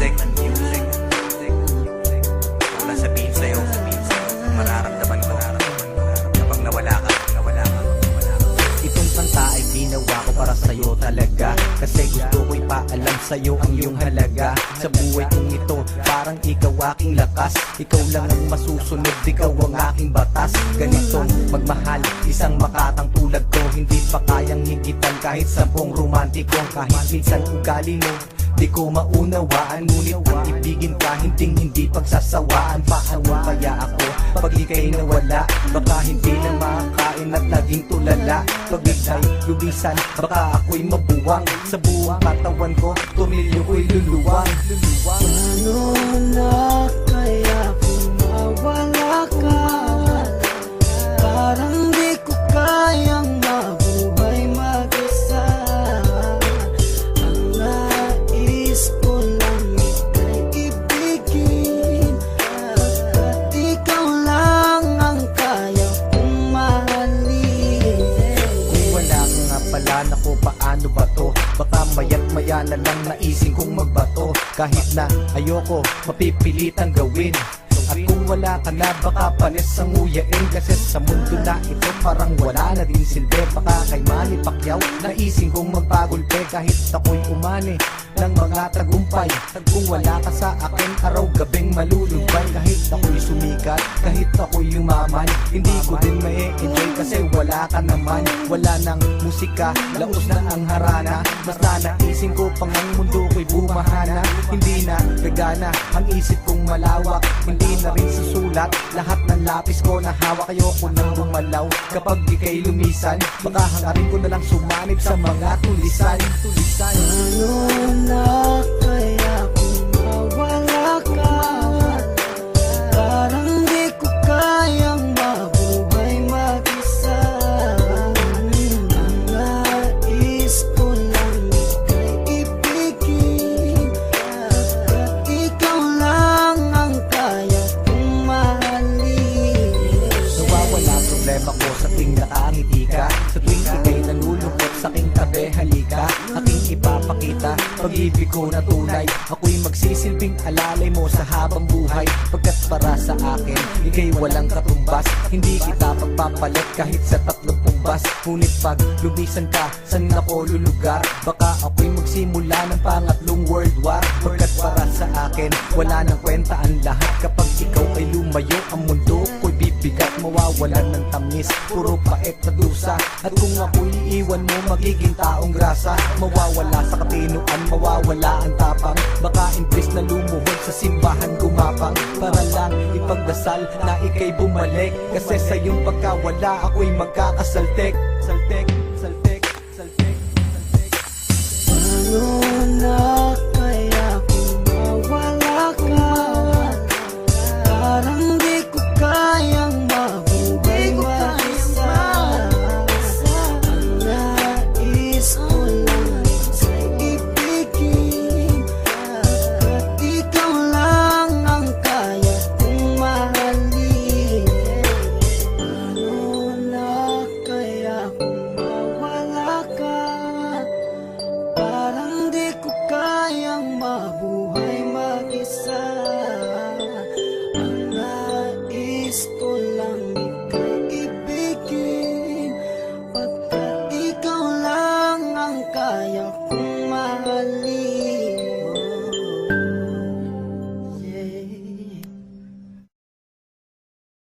music music Wala sabihin sa'yo Mararamdaman ko. Kapag nawala ka Nawala ka Itong kanta ay ginawa ko para sa'yo talaga. Kasi gusto ko ipaalam sa'yo ang iyong halaga. Sa buhay kong ito Parang ikaw aking lakas. Ikaw lang ang masusunod Ikaw ang aking batas. Ganito magmahal Isang makatang tulad ko. Hindi pa kayang higitan Kahit sa buong romantikong Kahit minsan ugali mo Di ko maunawaan Ngunit ang ibigin ka Hindi hindi pagsasawaan. Paano kaya ako Pag ika'y nawala Baka hindi na makakain at naging tulala. Pag ika'y lubisan Baka ako'y mabuwang. Sa buong katawan ko Tumilyo ko'y luluwang Luluwang. Ano na paano ba to? Baka mayat maya na lang naising kong magbato. Kahit na ayoko, mapipilitang gawin. At kung wala ka na, baka panis ang nguyain Kasi sa mundo na ito, parang wala na din silbi. Baka kay Manny Pacquiao, naising kong magpagulpe Kahit ako'y umani ng mga tagumpay. Kung wala ka sa akin, araw-gabing malulubay. Kahit ako'y sumikat, kahit ako'y yumaman Hindi ko din may enjoy kasi wala ka naman. Wala nang musika, laos na ang harana. Mas na naising ko pang ang mundo ko'y bumahana. Hindi na gagana ang isip kong malawak Hindi na rin susulat lahat ng lapis ko na hawak Ayoko nang bumalaw kapag di kay lumisan Baka hangarin ko na lang sumanib sa mga tulisan. Tulisan. Ano na ipapakita pag-ibig ko na tunay Ako'y magsisilbing alalay mo sa habang buhay. Pagkat para sa akin, ikay walang katumbas. Hindi kita pagpapalit kahit sa tatlong pumbas Ngunit pag lumisan ka, saan ako lulugar? Baka ako'y magsimula ng pangatlong world war Pagkat para sa akin, wala nang kwenta ang lahat. Kapag ikaw ay lumayo, ang mundo ko'y bibigat. Mawawalan ng tamis, puro pait at dusa. At kung ako'y iiwan mo, magiging taong grasa. Mawawala sa katinuan, mawawala ang tapang. Baka imbes na lumuhod sa simbahan gumapang. Para lang ipagdasal na ikay bumalik. Kasi sa iyong pagkawala, ako'y magkakasaltek Saltek,